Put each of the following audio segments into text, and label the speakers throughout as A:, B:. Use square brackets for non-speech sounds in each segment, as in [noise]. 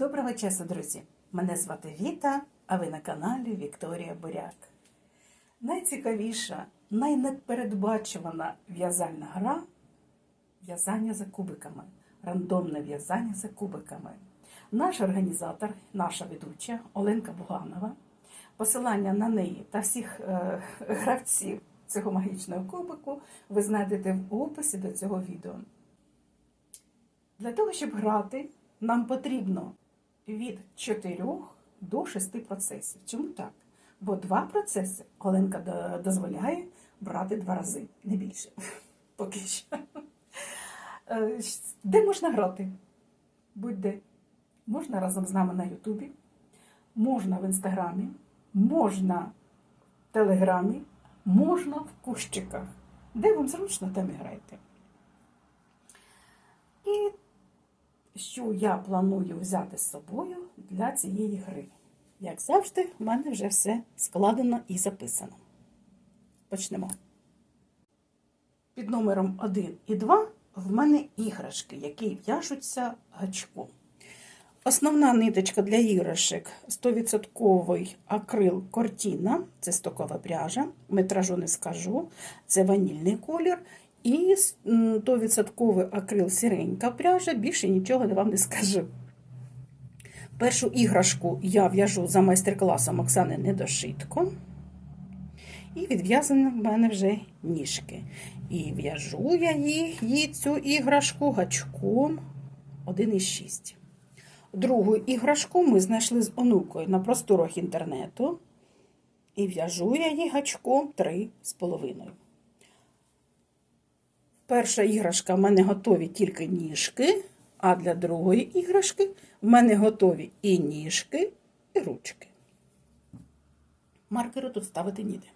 A: Доброго часу, друзі! Мене звати Віта, а ви на каналі Вікторія Буряк. Найцікавіша, найнепередбачувана в'язальна гра в'язання за кубиками, рандомне в'язання за кубиками. Наш організатор, наша ведуча Оленка Буганова. Посилання на неї та всіх е, гравців цього магічного кубику ви знайдете в описі до цього відео. Для того, щоб грати, нам потрібно від 4 до 6 процесів. Чому так? Бо два процеси Оленка дозволяє брати два рази, не більше. [laughs] Поки що. Е, Де можна грати? Будь-де. Можна разом з нами на Ютубі, можна в Інстаграмі, можна в Телеграмі, можна в кущиках. Де вам зручно, там і грайте. І що я планую взяти з собою для цієї гри. Як завжди, в мене вже все складено і записано. Почнемо. Під номером 1 і 2 в мене іграшки, які в'яжуться гачком. Основна ниточка для іграшок 100% акрил Кортіна, це стокова пряжа, метражу не скажу, це ванільний колір. І 100% акрил сіренька пряжа, більше нічого вам не скажу. Першу іграшку я в'яжу за майстер-класом Оксани Недошитко. І відв'язані в мене вже ніжки. І в'яжу я її, цю іграшку гачком 1,6. Другу іграшку ми знайшли з онукою на просторах інтернету. І в'яжу я її гачком 3,5. Перша іграшка в мене готові тільки ніжки, а для другої іграшки в мене готові і ніжки, і ручки. Маркеру тут ставити ніде.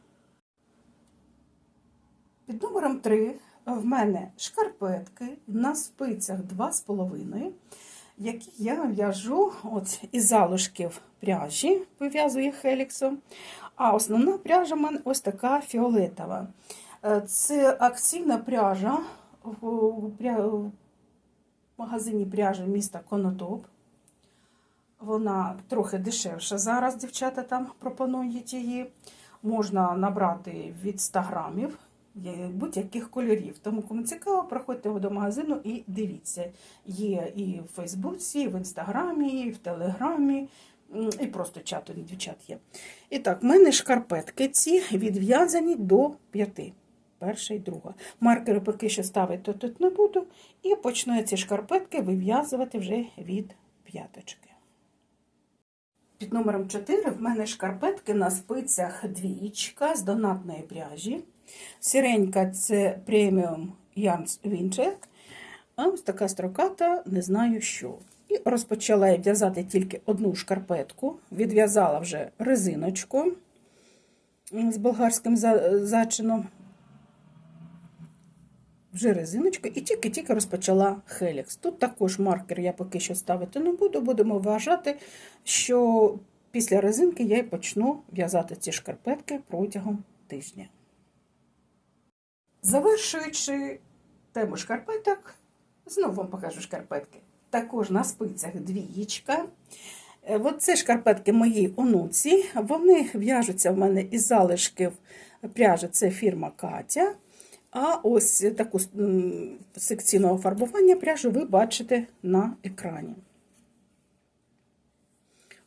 A: Під номером 3 в мене шкарпетки на спицях 2,5, які я в'яжу із залишків пряжі, вив'язую хеліксом. А основна пряжа в мене ось така фіолетова. Е, Це акційна пряжа в магазині пряжі міста Конотоп. Вона трохи дешевша зараз, дівчата там пропонують її. Можна набрати від 100 грамів будь-яких кольорів. Тому, кому цікаво, проходьте до магазину і дивіться. Є і в Фейсбуці, і в Інстаграмі, і в Телеграмі, і просто чату від дівчат є. І так, в мене шкарпетки ці відв'язані до п'яти. Перша і друга. Маркери поки що ставити тут не буду. І почну ці шкарпетки вив'язувати вже від п'яточки. Під номером 4 в мене шкарпетки на спицях двічка з донатної пряжі. Сіренька це преміум Yarns Wincheck. А ось така строката, не знаю що. І розпочала я в'язати тільки одну шкарпетку. Відв'язала вже резиночку з болгарським зачином. Вже резиночку і тільки-тільки розпочала хелікс. Тут також маркер я поки що ставити не буду. Будемо вважати, що після резинки я і почну в'язати ці шкарпетки протягом тижня. Завершуючи тему шкарпеток, знову вам покажу шкарпетки. Також на спицях двієчка. Е, От це шкарпетки мої онуці. Вони в'яжуться в мене із залишків пряжі. Це фірма Катя. А ось таку секційного фарбування пряжу ви бачите на екрані.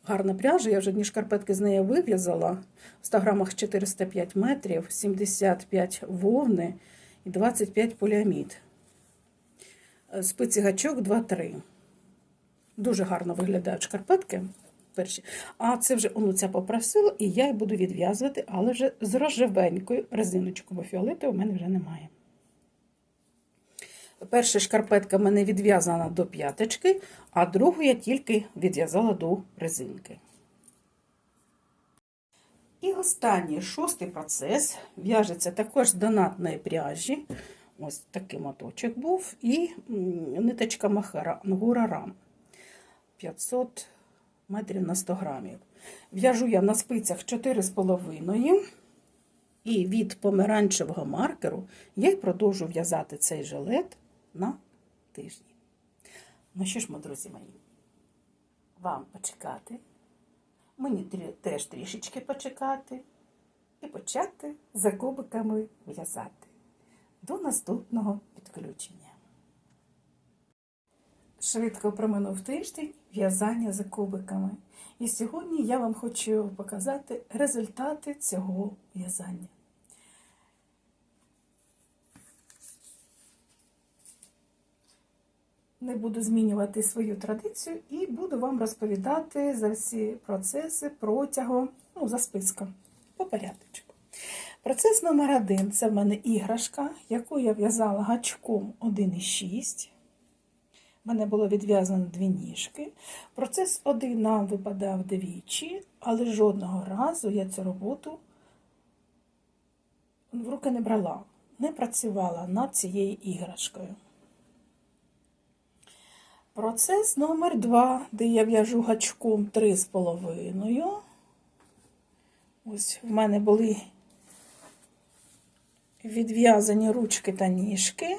A: Гарна пряжа, я вже одні шкарпетки з неї вив'язала. В 100 грамах 405 метрів, 75 вовни і 25 поліамід. Спиці гачок 2-3. Дуже гарно виглядають шкарпетки. Перші. А це вже онуця попросила, і я її буду відв'язувати, але вже з рожевенькою резиночкою, бо фіолету у мене вже немає. Перша шкарпетка в мене відв'язана до п'яточки, а другу я тільки відв'язала до резинки. І останній шостий процес в'яжеться також з донатної пряжі. Ось такий моточок був. І ниточка Махара Ангура Рам 500 метрів на 100 грамів. В'яжу я на спицях 4,5. І від помаранчевого маркеру я й продовжу в'язати цей жилет на тижні. Ну що ж, ми, друзі мої, вам почекати, мені теж трішечки почекати і почати за кубиками в'язати. До наступного підключення. Швидко проминув тиждень в'язання за кубиками. І сьогодні я вам хочу показати результати цього в'язання. Не буду змінювати свою традицію і буду вам розповідати за всі процеси протягом, ну, за списком, по порядочку. Процес номер один це в мене іграшка, яку я в'язала гачком 1,6. У мене було відв'язано дві ніжки. Процес один нам випадав двічі, але жодного разу я цю роботу в руки не брала, не працювала над цією іграшкою. Процес номер два, де я в'яжу гачком 3,5. Ось в мене були відв'язані ручки та ніжки.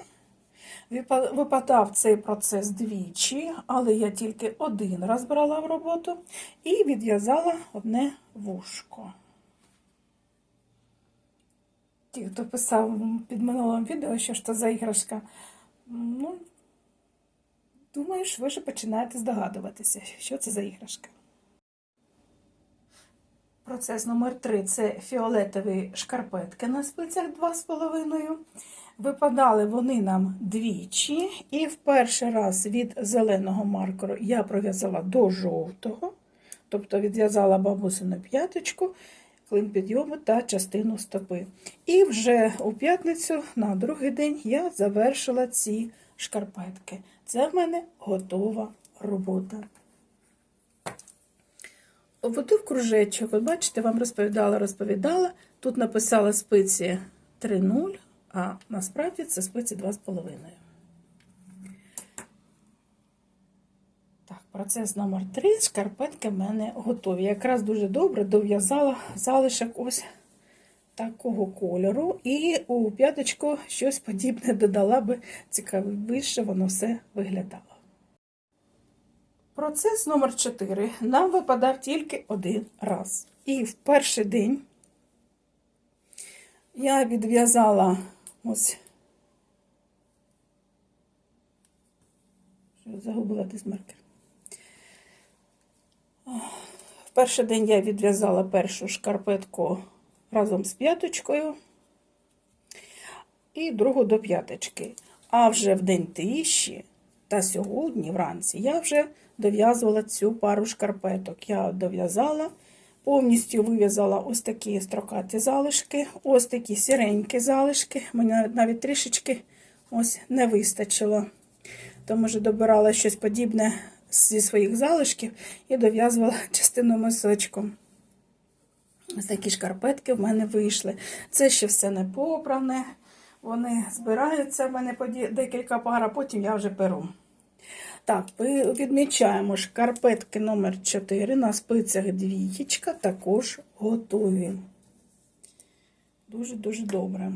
A: Випа- Випадав цей процес двічі, але я тільки один раз брала в роботу і відв'язала одне вушко. Ті, хто писав під минулим відео, що ж це за іграшка, ну, думаю, ви вже починаєте здогадуватися, що це за іграшка. Процес номер 3 це фіолетові шкарпетки на спицях 2,5. Випадали вони нам двічі, і в перший раз від зеленого маркеру я пров'язала до жовтого, тобто відв'язала бабусину п'яточку, клин підйому та частину стопи. І вже у п'ятницю на другий день я завершила ці шкарпетки. Це в мене готова робота. Обводив кружечок, от бачите, вам розповідала, розповідала. Тут написала спиці 3,0, а насправді це спиці 2,5. Так, процес номер 3. Шкарпетки в мене готові. Якраз дуже добре дов'язала залишок ось такого кольору. І у п'яточку щось подібне додала би цікавіше, воно все виглядало. Процес номер 4 нам випадав тільки один раз. І в перший день я відв'язала ось. Загубила десь маркер. В перший день я відв'язала першу шкарпетку разом з п'яточкою і другу до п'яточки. А вже в день тиші та сьогодні вранці я вже дов'язувала цю пару шкарпеток. Я дов'язала, повністю вив'язала ось такі строкаті залишки, ось такі сіренькі залишки. Мені навіть, трішечки ось не вистачило. Тому що добирала щось подібне зі своїх залишків і дов'язувала [laughs] частину мисочком. Ось такі шкарпетки в мене вийшли. Це ще все не попране. Вони збираються в мене декілька пар, а потім я вже перу. Так, відмічаємо шкарпетки номер 4 на спицях двієчка також готові. Дуже-дуже добре.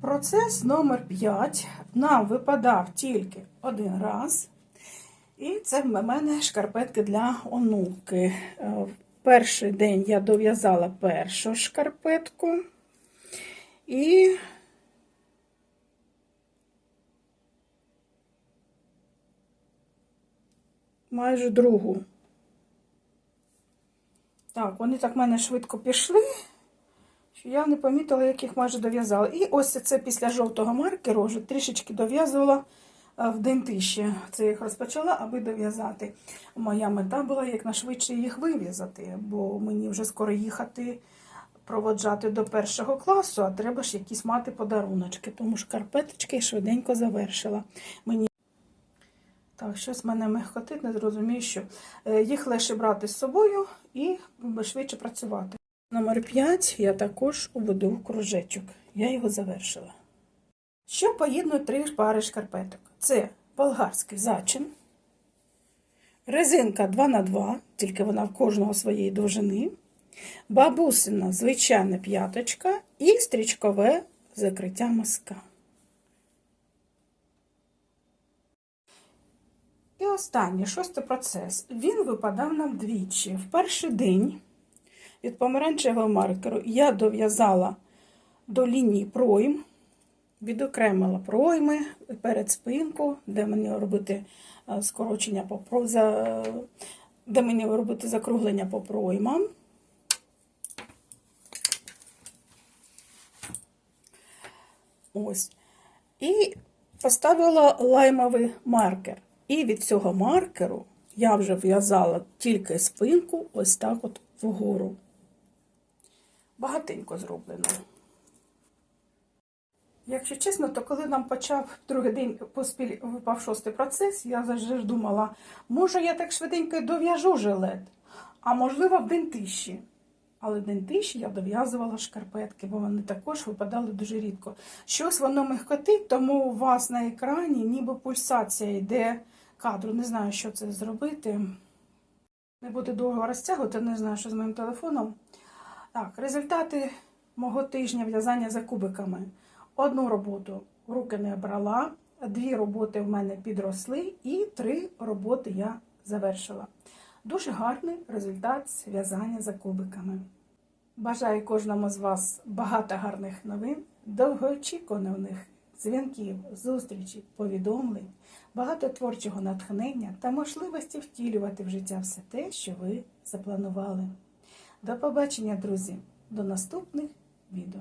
A: Процес номер 5 нам випадав тільки один раз. І це в мене шкарпетки для онуки. Е, Перший день я дов'язала першу шкарпетку. І майже другу. Так, вони так в мене швидко пішли, що я не помітила, як їх майже дов'язала. І ось це після жовтого маркеру вже трішечки дов'язувала е, в день тиші. Це я їх розпочала, аби дов'язати. Моя мета була якнайшвидше їх вив'язати, бо мені вже скоро їхати проводжати до першого класу, а треба ж якісь мати подаруночки. Тому шкарпеточки швиденько завершила. Мені так, щось мене мехкотить, не зрозумію, що Е, їх легше брати з собою і швидше працювати. Номер 5 я також уведу кружечок. Я його завершила. Що поєднує три пари шкарпеток? Це болгарський зачин, резинка 2х2, тільки вона в кожного своєї довжини, бабусина звичайна п'яточка і стрічкове закриття мазка. І останнє, шостий процес. Він випадав нам двічі. В перший день від помаранчевого маркеру я дов'язала до лінії пройм, відокремила пройми перед спинку, де мені робити е, скорочення по де мені робити закруглення по проймам. Ось. І поставила лаймовий маркер. І від цього маркеру я вже в'язала тільки спинку, ось так от вгору. Багатенько зроблено. Якщо чесно, то коли нам почав другий день поспіль випав шостий процес, я завжди думала, може я так швиденько дов'яжу жилет, а можливо в день тиші. Але в день тиші я дов'язувала шкарпетки, бо вони також випадали дуже рідко. Щось воно мехкотить, тому у вас на екрані ніби пульсація йде кадру. Не знаю, що це зробити. Не буду довго розтягувати, не знаю, що з моїм телефоном. Так, результати мого тижня в'язання за кубиками. Одну роботу руки не брала, дві роботи в мене підросли, і три роботи я завершила. Дуже гарний результат в'язання за кубиками. Бажаю кожному з вас багато гарних новин, довгоочікуваних дзвінків, зустрічей, повідомлень, багато творчого натхнення та можливості втілювати в життя все те, що ви запланували. До побачення, друзі! До наступних відео!